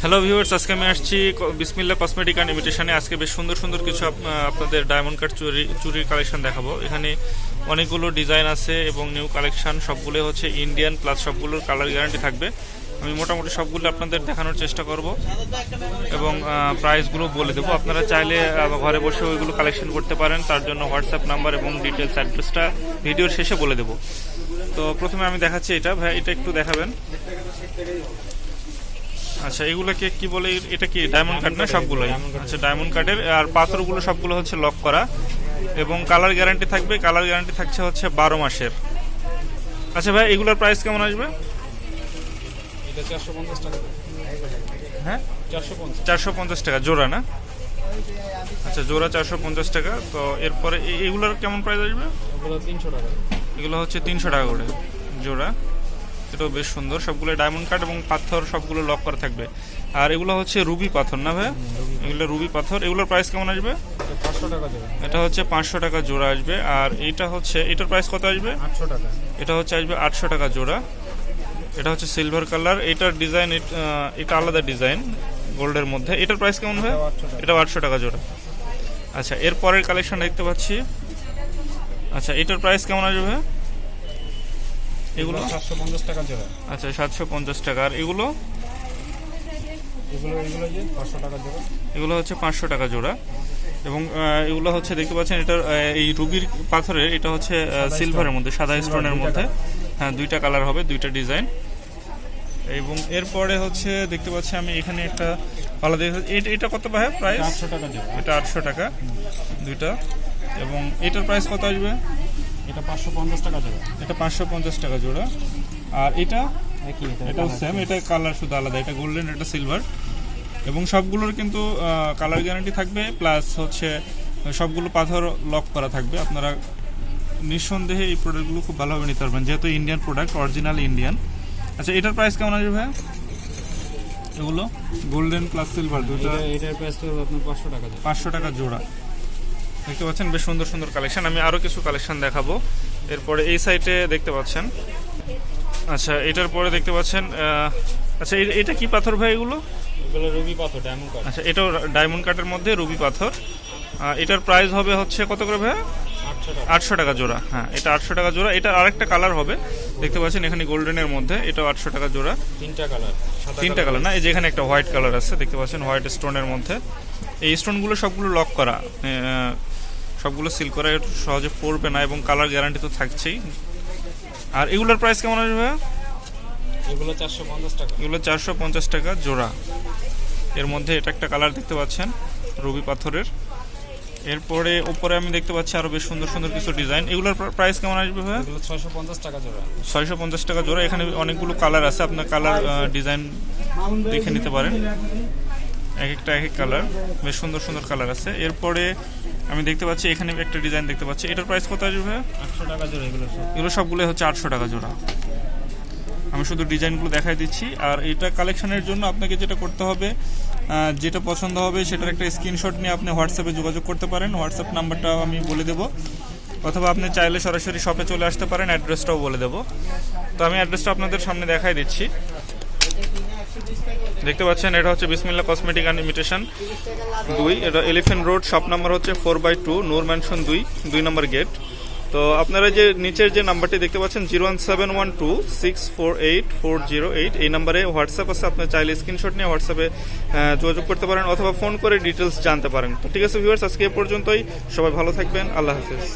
Hello viewers আজকে আমি আসছি বিসমিল্লা কসমেটিক অ্যান্ড ইমিটেশনে আজকে বেশ সুন্দর সুন্দর কিছু আপনাদের ডায়মন্ড কাট চুরি, চুরির কালেকশন দেখাবো। এখানে অনেকগুলো ডিজাইন আছে এবং নিউ কালেকশন সবগুলো হচ্ছে ইন্ডিয়ান প্লাস সবগুলোর কালার গ্যারান্টি থাকবে। আমি মোটামুটি সবগুলো আপনাদের দেখানোর চেষ্টা করব এবং প্রাইসগুলো বলে দেবো। আপনারা চাইলে ঘরে বসে ওইগুলো কালেকশন করতে পারেন। তার জন্য হোয়াটসঅ্যাপ নাম্বার এবং ডিটেলস অ্যাড্রেসটা ভিডিওর শেষে বলে দেবো। তো প্রথমে আমি দেখাচ্ছি এটা। ভাই, এটা একটু দেখাবেন। আচ্ছা এগুলোকে কি বলে? এটা কি ডায়মন্ড কাট না সবগুলোই আচ্ছা ডায়মন্ড কাটের আর পাথরগুলো সবগুলো হচ্ছে লক করা। এবং কালার গ্যারান্টি থাকবে। কালার গ্যারান্টি থাকছে হচ্ছে বারো মাসের। আচ্ছা ভাই এগুলোর প্রাইস কেমন আসবে? চারশো পঞ্চাশ টাকা। হ্যাঁ? চারশো পঞ্চাশ। টাকা জোড়া না? আচ্ছা জোড়া চারশো পঞ্চাশ টাকা। তো এরপরে এগুলোর কেমন প্রাইস আসবে? ওগুলো তিনশো টাকা। এগুলো হচ্ছে তিনশো টাকা করে জোড়া। এটাও বেশ সুন্দর। সবগুলো ডায়মন্ড কাট এবং পাথর সবগুলো লক করা থাকবে। আর এগুলো হচ্ছে রুবি পাথর না ভাই? এগুলো রুবি পাথর। এগুলোর প্রাইস কেমন আসবে? এটা পাঁচশো টাকা এটা হচ্ছে পাঁচশো টাকা জোড়া আসবে। আর এটা হচ্ছে এটার প্রাইস কত আসবে? আটশো টাকা। এটা হচ্ছে আসবে আটশো টাকা জোড়া। এটা হচ্ছে সিলভার কালার এটার ডিজাইন এটা আলাদা ডিজাইন গোল্ডের মধ্যে। এটার প্রাইস কেমন হয় এটাও 800 টাকা। এটা আটশো টাকা জোড়া। আচ্ছা এর পরের কালেকশন দেখতে পাচ্ছি। আচ্ছা এটার প্রাইস কেমন আসবে এগুলো? সাতশো পঞ্চাশ টাকা জোড়া। আচ্ছা সাতশো পঞ্চাশ টাকা আর এগুলো? এগুলো এগুলো যে পাঁচশো টাকা জোড়া। এগুলো হচ্ছে পাঁচশো টাকা জোড়া। এবং এগুলো হচ্ছে দেখতে পাচ্ছেন এটার এই রুবির পাথরের এটা হচ্ছে সিলভারের মধ্যে সাদা স্টোনের মধ্যে। হ্যাঁ দুইটা কালার হবে দুইটা ডিজাইন এবং এরপরে হচ্ছে দেখতে পাচ্ছি আমি এখানে একটা আলাদা এটা কত পায় প্রাইস আটশো টাকা এটা আটশো টাকা। দুইটা। এবং এটার প্রাইস কত আসবে? এটা পাঁচশো পঞ্চাশ টাকা জোড়া। এটা পাঁচশো পঞ্চাশ টাকা জোড়া। আর এটা একই এটা এটাও সেম এটা কালার শুধু আলাদা এটা গোল্ডেন এটা সিলভার এবং সবগুলোর কিন্তু কালার গ্যারান্টি থাকবে প্লাস হচ্ছে সবগুলো পাথর লক করা থাকবে। আপনারা নিঃসন্দেহে এই প্রোডাক্টগুলো খুব ভালোভাবে নিতে পারবেন যেহেতু ইন্ডিয়ান প্রোডাক্ট অরিজিনাল ইন্ডিয়ান আচ্ছা এটার প্রাইস কেমন আসবে ভাইয়া? এগুলো গোল্ডেন প্লাস সিলভার দুটো এটা এটার প্রাইস তো আপনার পাঁচশো টাকা পাঁচশো টাকা জোড়া। দেখতে পাচ্ছেন বেশ সুন্দর সুন্দর কালেকশন আমি আরও কিছু কালেকশন দেখাবো। এরপরে এই সাইটে দেখতে পাচ্ছেন। আচ্ছা এটার পরে দেখতে পাচ্ছেন আচ্ছা এটা কি পাথর ভাই এগুলো? রুবি পাথর ডায়মন্ড কাট আচ্ছা এটাও ডায়মন্ড কাটের মধ্যে রুবি পাথর। এটার প্রাইস হবে হচ্ছে কত করে ভাই আটশো টাকা। জোড়া হ্যাঁ এটা আটশো টাকা জোড়া। এটা আরেকটা কালার হবে। দেখতে পাচ্ছেন এখানে গোল্ডেনের মধ্যে এটাও আটশো টাকা জোড়া। তিনটা কালার তিনটা কালার না? এই যে এখানে একটা হোয়াইট কালার আছে দেখতে পাচ্ছেন হোয়াইট স্টোনের মধ্যে। এই স্টোনগুলো সবগুলো লক করা আহ, সবগুলো সিল করা একটু সহজে পড়বে না এবং কালার গ্যারান্টি তো থাকছেই। আর এগুলোর প্রাইস কেমন আসবে ভাইয়া? এগুলো চারশো পঞ্চাশ টাকা। এগুলো চারশো পঞ্চাশ টাকা জোড়া। এর মধ্যে এটা একটা কালার দেখতে পাচ্ছেন রবি পাথরের। এরপরে উপরে আমি দেখতে পাচ্ছি আরও বেশ সুন্দর সুন্দর কিছু ডিজাইন এগুলোর প্রাইস কেমন আসবে ভাইয়া? এগুলো ছয়শো পঞ্চাশ টাকা জোড়া। ছয়শো পঞ্চাশ টাকা জোড়া। এখানে অনেকগুলো কালার আছে আপনার কালার ডিজাইন দেখে নিতে পারেন। এক একটা এক এক কালার বেশ সুন্দর সুন্দর কালার আছে। এরপরে আমি দেখতে পাচ্ছি এখানে একটা ডিজাইন দেখতে পাচ্ছি। এটার প্রাইস কত আসবে আটশো টাকা জোড়া এগুলো সব। এগুলো সবগুলো হচ্ছে আটশো টাকা জোড়া। আমি শুধু ডিজাইনগুলো দেখাই দিচ্ছি। আর এটা কালেকশনের জন্য আপনাকে যেটা করতে হবে যেটা পছন্দ হবে সেটার একটা স্ক্রিনশট নিয়ে আপনি হোয়াটসঅ্যাপে যোগাযোগ করতে পারেন। হোয়াটসঅ্যাপ নাম্বারটাও আমি বলে দেবো। অথবা আপনি চাইলে সরাসরি শপে চলে আসতে পারেন অ্যাড্রেসটাও বলে দেবো। তো আমি অ্যাড্রেসটা আপনাদের সামনে দেখাই দিচ্ছি। দেখতে পাচ্ছেন, এটা হচ্ছে বিসমিল্লা কসমেটিক অ্যান্ড ইমিটেশন দুই। এটা এলিফেন্ট রোড শপ নাম্বার হচ্ছে four by two Noor mansion দুই দুই নম্বর গেট তো আপনারা যে নিচের যে নাম্বারটি দেখতে পাচ্ছেন zero one seven one two six four eight four zero eight এই নাম্বারে হোয়াটসঅ্যাপ আছে। আপনার চাইলে স্ক্রিনশট নিয়ে হোয়াটসঅ্যাপে যোগাযোগ করতে পারেন অথবা ফোন করে ডিটেলস জানতে পারেন। তো ঠিক আছে ভিউয়ার্স আজকে এ পর্যন্তই। সবাই ভালো থাকবেন। আল্লাহ হাফিজ।